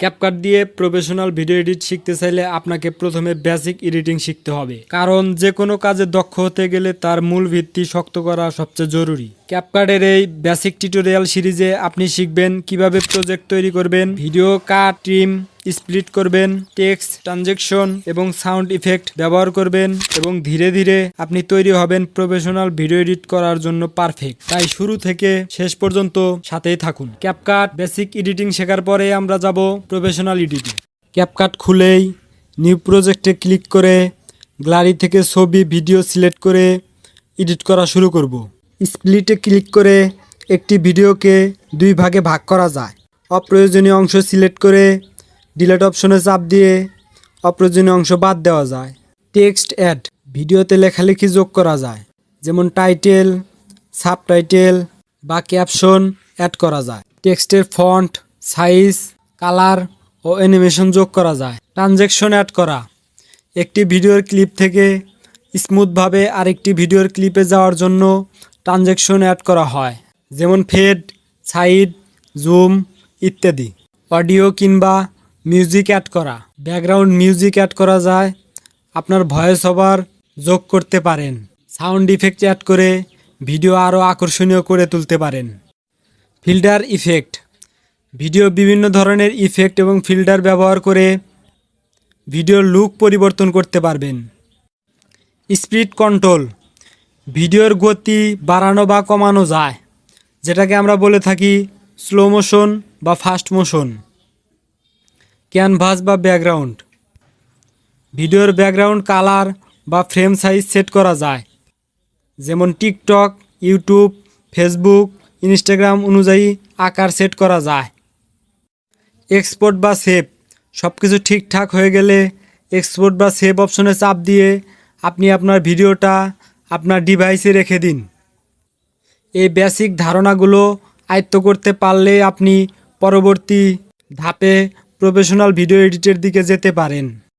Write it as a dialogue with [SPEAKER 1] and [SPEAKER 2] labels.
[SPEAKER 1] CapCut দিয়ে professional video edit শিখতে চাইলে আপনাকে প্রথমে বেসিক এডিটিং শিখতে হবে। কারণ যে কোনো কাজে দক্ষ হতে গেলে তার মূল ভিত্তি শক্ত করা সবচেয়ে জরুরি। ক্যাপকাটের এই বেসিক টিউটোরিয়াল সিরিজে আপনি শিখবেন কীভাবে প্রজেক্ট তৈরি করবেন ভিডিও কাট ট্রিম স্প্লিট করবেন টেক্সট ট্রানজেকশন এবং সাউন্ড ইফেক্ট ব্যবহার করবেন এবং ধীরে ধীরে আপনি তৈরি হবেন প্রফেশনাল ভিডিও এডিট করার জন্য পারফেক্ট তাই শুরু থেকে শেষ পর্যন্ত সাথেই থাকুন। ক্যাপকাট বেসিক এডিটিং শেখার পরে আমরা যাব প্রফেশনাল এডিটিং ক্যাপকাট খুলেই নিউ প্রজেক্টে ক্লিক করে গ্যালারি থেকে ছবি ভিডিও সিলেক্ট করে এডিট করা শুরু করব। স্প্লিটে ক্লিক করে একটি ভিডিওকে দুই ভাগে ভাগ করা যায়। অপ্রয়োজনীয় অংশ সিলেক্ট করে ডিলেট অপশনে চাপ দিয়ে অপ্রয়োজনীয় অংশ বাদ দেওয়া যায়। টেক্সট অ্যাড, ভিডিওতে লেখালেখি যোগ করা যায়। যেমন টাইটেল, সাবটাইটেল বা ক্যাপশন অ্যাড করা যায়। টেক্সটের ফন্ট, সাইজ, কালার ও অ্যানিমেশন যোগ করা যায়। ট্রানজ্যাকশন অ্যাড করা। একটি ভিডিওর ক্লিপ থেকে স্মুথভাবে আরেকটি ভিডিওর ক্লিপে যাওয়ার জন্য ট্রানজ্যাকশন অ্যাড করা হয়, যেমন ফেড, সাইড, জুম ইত্যাদি। অডিও কিংবা মিউজিক অ্যাড করা। ব্যাকগ্রাউন্ড মিউজিক অ্যাড করা যায়, আপনার ভয়েস ওভার যোগ করতে পারেন। সাউন্ড ইফেক্ট অ্যাড করে ভিডিও আরও আকর্ষণীয় করে তুলতে পারেন। Filter effect. ভিডিও বিভিন্ন ধরনের ইফেক্ট এবং ফিল্টার ব্যবহার করে ভিডিওর লুক পরিবর্তন করতে পারবেন। Speed control. ভিডিওর গতি বাড়ানো বা কমানো যায়, যেটাকে আমরা বলে থাকি স্লো মোশন বা ফাস্ট মোশন ক্যানভাস বা ব্যাকগ্রাউন্ড ভিডিওর ব্যাকগ্রাউন্ড কালার বা ফ্রেম সাইজ সেট করা যায়, যেমন টিকটক ইউটিউব ফেসবুক ইনস্টাগ্রাম অনুযায়ী আকার সেট করা যায়। এক্সপোর্ট বা সেভ সব কিছু ঠিকঠাক হয়ে গেলে এক্সপোর্ট বা সেভ অপশনে চাপ দিয়ে আপনি আপনার ভিডিওটা আপনার ডিভাইসে রেখে দিন। এই বেসিক ধারণাগুলো আয়ত্ত করতে পারলে আপনি পরবর্তী ধাপে প্রফেশনাল ভিডিও এডিটের দিকে যেতে পারেন।